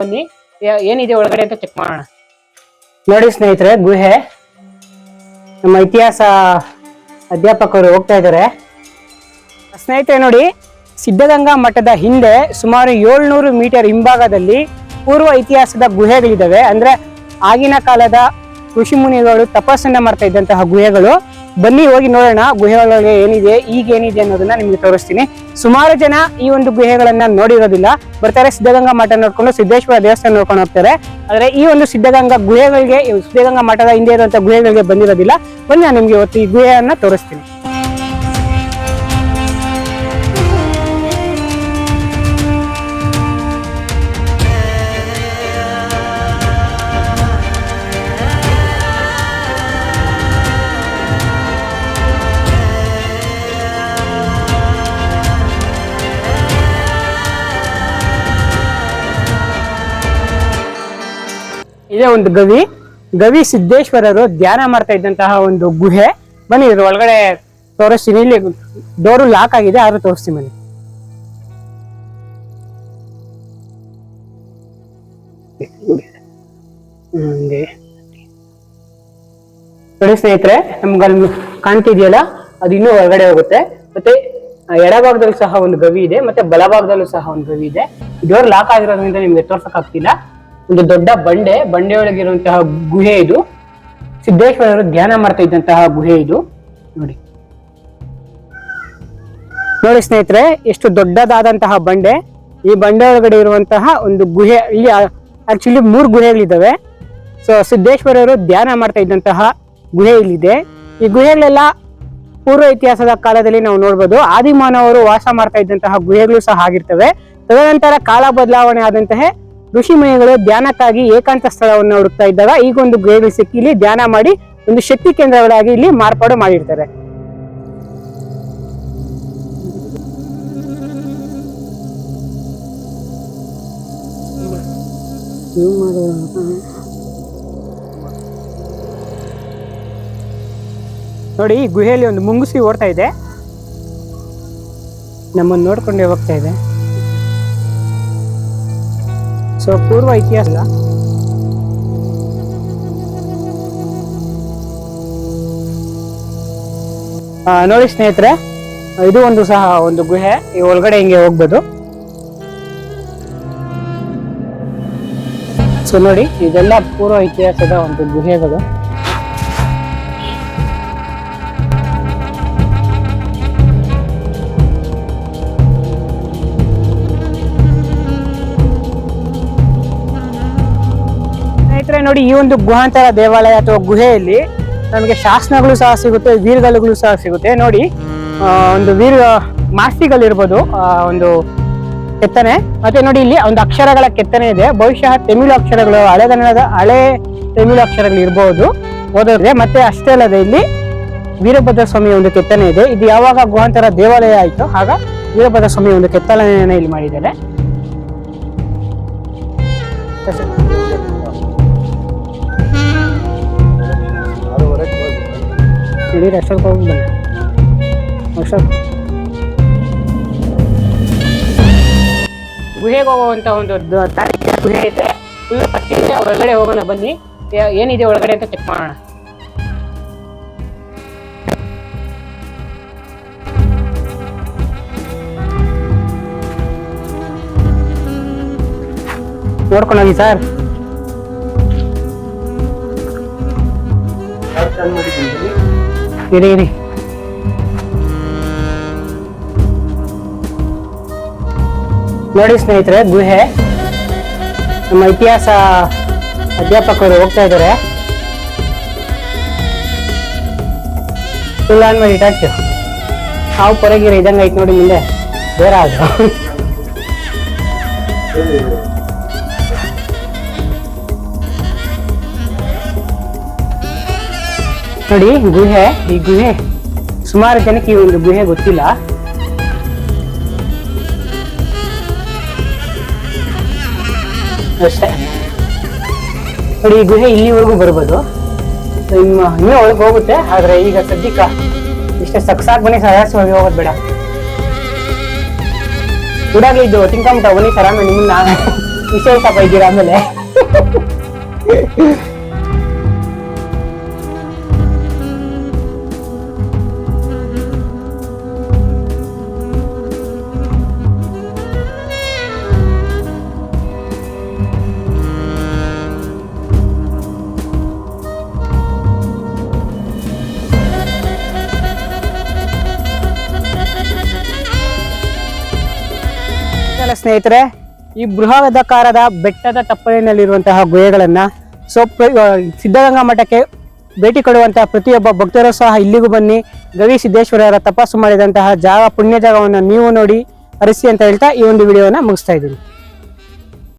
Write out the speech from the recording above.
ಬನ್ನಿ. ಏನಿದೆ ಒಳಗಡೆ ಅಂತ ಚೆಕ್ ಮಾಡೋಣ. ನೋಡಿ ಸ್ನೇಹಿತರೆ, ಗುಹೆ. ನಮ್ಮ ಇತಿಹಾಸ ಅಧ್ಯಾಪಕರು ಹೋಗ್ತಾ ಇದ್ದಾರೆ. ಸ್ನೇಹಿತರೆ, ನೋಡಿ, ಸಿದ್ಧಗಂಗಾ ಮಠದ ಹಿಂದೆ ಸುಮಾರು ಏಳ್ನೂರು ಮೀಟರ್ ಹಿಂಭಾಗದಲ್ಲಿ ಪೂರ್ವ ಇತಿಹಾಸದ ಗುಹೆಗಳಿದ್ದಾವೆ. ಅಂದ್ರೆ ಆಗಿನ ಕಾಲದ ಋಷಿ ಮುನಿಗಳು ತಪಸ್ಸನ್ನ ಮಾಡ್ತಾ ಇದ್ದಂತಹ ಗುಹೆಗಳು. ಬನ್ನಿ, ಹೋಗಿ ನೋಡೋಣ ಗುಹೆ ಒಳಗೆ ಏನಿದೆ, ಈಗ ಏನಿದೆ ಅನ್ನೋದನ್ನ ನಿಮ್ಗೆ ತೋರಿಸ್ತೀನಿ. ಸುಮಾರು ಜನ ಈ ಒಂದು ಗುಹೆಗಳನ್ನ ನೋಡಿರೋದಿಲ್ಲ. ಬರ್ತಾರೆ ಸಿದ್ಧಗಂಗಾ ಮಠ ನೋಡ್ಕೊಂಡು, ಸಿದ್ದೇಶ್ವರ ದೇವಸ್ಥಾನ ನೋಡ್ಕೊಂಡು ಹೋಗ್ತಾರೆ. ಆದ್ರೆ ಈ ಒಂದು ಸಿದ್ಧಗಂಗಾ ಗುಹೆಗಳಿಗೆ, ಸಿದ್ಧಗಂಗಾ ಮಠದ ಹಿಂದೆ ಇರುವಂತಹ ಗುಹೆಗಳಿಗೆ ಬಂದಿರೋದಿಲ್ಲ. ಬನ್ನಿ, ನಾನು ನಿಮ್ಗೆ ಇವತ್ತು ಈ ಗುಹೆಯನ್ನ ತೋರಿಸ್ತೀನಿ. ಇದೇ ಒಂದು ಗವಿ. ಗವಿ ಸಿದ್ದೇಶ್ವರರು ಧ್ಯಾನ ಮಾಡ್ತಾ ಇದ್ದಂತಹ ಒಂದು ಗುಹೆ. ಬನ್ನಿ, ಇದ್ರ ಒಳಗಡೆ ತೋರಿಸ್ತೀನಿ. ಇಲ್ಲಿ ಡೋರು ಲಾಕ್ ಆಗಿದೆ, ಆದ್ರೂ ತೋರಿಸ್ತೀನಿ ಬನ್ನಿ. ನೋಡಿ ಸ್ನೇಹಿತರೆ ನಮ್ಗೆ ಅಲ್ಲಿ ಕಾಣ್ತಿದೆಯಲ್ಲ, ಅದು ಇನ್ನೂ ಹೊರಗಡೆ ಹೋಗುತ್ತೆ. ಮತ್ತೆ ಎಡಭಾಗದಲ್ಲೂ ಸಹ ಒಂದು ಗವಿ ಇದೆ, ಮತ್ತೆ ಬಲಭಾಗದಲ್ಲೂ ಸಹ ಒಂದು ಗವಿ ಇದೆ. ಡೋರ್ ಲಾಕ್ ಆಗಿರೋದ್ರಿಂದ ನಿಮ್ಗೆ ತೋರ್ಸಕ್ ಆಗ್ತಿಲ್ಲ ಒಂದು ದೊಡ್ಡ ಬಂಡೆ, ಬಂಡೆಯೊಳಗಿರುವಂತಹ ಗುಹೆ ಇದು. ಸಿದ್ದೇಶ್ವರರು ಧ್ಯಾನ ಮಾಡ್ತಾ ಇದ್ದಂತಹ ಗುಹೆ ಇದು. ನೋಡಿ. ನೋಡಿ ಸ್ನೇಹಿತರೆ, ಎಷ್ಟು ದೊಡ್ಡದಾದಂತಹ ಬಂಡೆ. ಈ ಬಂಡೆ ಒಳಗಡೆ ಇರುವಂತಹ ಒಂದು ಗುಹೆ, ಇಲ್ಲಿ ಆಕ್ಚುಲಿ ಮೂರು ಗುಹೆಗಳಿದ್ದಾವೆ. ಸೊ ಸಿದ್ದೇಶ್ವರರು ಧ್ಯಾನ ಮಾಡ್ತಾ ಇದ್ದಂತಹ ಗುಹೆ ಇಲ್ಲಿದೆ. ಈ ಗುಹೆಗಳೆಲ್ಲ ಪೂರ್ವ ಇತಿಹಾಸದ ಕಾಲದಲ್ಲಿ ನಾವು ನೋಡ್ಬೋದು. ಆದಿಮಾನವರು ವಾಸ ಮಾಡ್ತಾ ಇದ್ದಂತಹ ಗುಹೆಗಳು ಸಹ ಆಗಿರ್ತವೆ. ತದನಂತರ ಕಾಲ ಬದಲಾವಣೆ ಆದಂತಹ ಋಷಿ ಮುನಿಗಳು ಧ್ಯಾನಕ್ಕಾಗಿ ಏಕಾಂತ ಸ್ಥಳವನ್ನು ಹುಡುಕ್ತಾ ಇದ್ದಾಗ ಈಗ ಒಂದು ಗುಹೆಗಳು ಸಿಕ್ಕಿ ಇಲ್ಲಿ ಧ್ಯಾನ ಮಾಡಿ ಒಂದು ಶಕ್ತಿ ಕೇಂದ್ರಗಳಾಗಿ ಇಲ್ಲಿ ಮಾರ್ಪಾಡು ಮಾಡಿರ್ತಾರೆ. ನೋಡಿ ಗುಹೆಯಲ್ಲಿ ಒಂದು ಮುಂಗುಸಿ ಓಡ್ತಾ ಇದೆ. ನಮ್ಮನ್ನು ನೋಡ್ಕೊಂಡೇ ಹೋಗ್ತಾ ಇದೆ. ಸೊ ಪೂರ್ವ ಇತಿಹಾಸ ನೋಡಿ ಸ್ನೇಹಿತರೆ, ಇದು ಒಂದು ಸಹ ಒಂದು ಗುಹೆ. ಈ ಒಳಗಡೆ ಹಿಂಗೆ ಹೋಗ್ಬೋದು. ಸೊ ನೋಡಿ, ಇದೆಲ್ಲ ಪೂರ್ವ ಇತಿಹಾಸದ ಒಂದು ಗುಹೆಗಳು. ನೋಡಿ ಈ ಒಂದು ಗುಹಾಂತರ ದೇವಾಲಯ ಅಥವಾ ಗುಹೆಯಲ್ಲಿ ನಮಗೆ ಶಾಸನಗಳು ಸಹ ಸಿಗುತ್ತೆ, ವೀರಗಲ್ಲುಗಳು ಸಹ ಸಿಗುತ್ತೆ. ನೋಡಿ ಒಂದು ವೀರ ಮಾಸ್ತಿಗಳಿರ್ಬೋದು ಒಂದು ಕೆತ್ತನೆ. ಮತ್ತೆ ನೋಡಿ ಇಲ್ಲಿ ಒಂದು ಅಕ್ಷರಗಳ ಕೆತ್ತನೆ ಇದೆ. ಬಹುಶಃ ತಮಿಳು ಅಕ್ಷರಗಳು ಹಳೆಗನ್ನಡದ ಹಳೆ ತಮಿಳು ಅಕ್ಷರಗಳು ಇರಬಹುದು ಓದೋದ್ರೆ ಮತ್ತೆ ಅಷ್ಟೇ ಅಲ್ಲದೆ ಇಲ್ಲಿ ವೀರಭದ್ರ ಸ್ವಾಮಿಯ ಒಂದು ಕೆತ್ತನೆ ಇದೆ. ಇದು ಯಾವಾಗ ಗುಹಾಂತರ ದೇವಾಲಯ ಆಯಿತು ಆಗ ವೀರಭದ್ರ ಸ್ವಾಮಿಯ ಒಂದು ಕೆತ್ತನೆಯನ್ನು ಇಲ್ಲಿ ಮಾಡಿದ್ದಾರೆ. ಇಡೀ ಅಷ್ಟೊತ್ತು ಹೋಗಿ ಬನ್ನಿ ಅಷ್ಟೊತ್ತು ಗುಹೆಗೆ ಹೋಗುವಂತ ಒಂದು ಗುಹೆ ಹತ್ತಿರ ಒಳಗಡೆ ಹೋಗೋಣ ಬನ್ನಿ. ಏನಿದೆ ಒಳಗಡೆ ಅಂತ ಚೆಕ್ ಮಾಡೋಣ. ನೋಡ್ಕೊಂಡು ಹೋಗಿ ಸರ್ ಇರಿ ಇರಿ. ನೋಡಿ ಸ್ನೇಹಿತರೆ, ಗುಹೆ. ನಮ್ಮ ಇತಿಹಾಸ ಅಧ್ಯಾಪಕರು ಹೋಗ್ತಾ ಇದ್ದಾರೆ. ಫುಲ್ ಆನ್ಮೇಲೆ ಇಟ್ಟಾಕ್ತು ಹಾವು ಪೊರಗಿರ ಇದಂಗೆ ನೋಡಿ ಮುಂದೆ. ಬೇರೆ ಅದು. ನೋಡಿ, ಗುಹೆ, ಈ ಗುಹೆ. ಸುಮಾರು ಜನಕ್ಕೆ ಈ ಒಂದು ಗುಹೆ ಗೊತ್ತಿಲ್ಲ. ಅಷ್ಟೇ. ನೋಡಿ, ಈ ಗುಹೆ ಇಲ್ಲಿವರೆಗೂ ಬರ್ಬೋದು. ನಿಮ್ಮ, ಇನ್ನೂ ಒಳಗೆ ಹೋಗುತ್ತೆ, ಆದ್ರೆ ಈಗ ಸದ್ಯಕ್ಕೆ ಇಷ್ಟೇ ಸಕ್ಸಾಕ್ ಬನ್ನಿ ಸರಾಸಿ ಹೋಗಿ ಹೋಗೋದು ಬೇಡ. ಊರಾಗೆ ಇದ್ದು ತಿನ್ಕೊಂಬಿಟ್ಟ ಬನ್ನಿ ಸರ ನಿಮ್ಮನ್ನ ವಿಶೇಷ ಬೈದಿರ ಆಮೇಲೆ. ಎಲ್ಲ ಸ್ನೇಹಿತರೆ, ಈ ಬೃಹದಾಕಾರದ ಬೆಟ್ಟದ ತಪ್ಪಲಿನಲ್ಲಿರುವಂತಹ ಗುಹೆಗಳನ್ನ ಸೊ ಸಿದ್ಧಗಂಗಾ ಮಠಕ್ಕೆ ಭೇಟಿ ಕೊಡುವಂತಹ ಪ್ರತಿಯೊಬ್ಬ ಭಕ್ತರು ಸಹ ಇಲ್ಲಿಗೂ ಬನ್ನಿ. ಗವಿ ಸಿದ್ದೇಶ್ವರರ ತಪಸ್ಸು ಮಾಡಿದಂತಹ ಜಾಗ, ಪುಣ್ಯ ಜಾಗವನ್ನು ನೀವು ನೋಡಿ ಹರಿಸಿ ಅಂತ ಹೇಳ್ತಾ ಈ ಒಂದು ವಿಡಿಯೋನ ಮುಗಿಸ್ತಾ ಇದ್ದೀನಿ.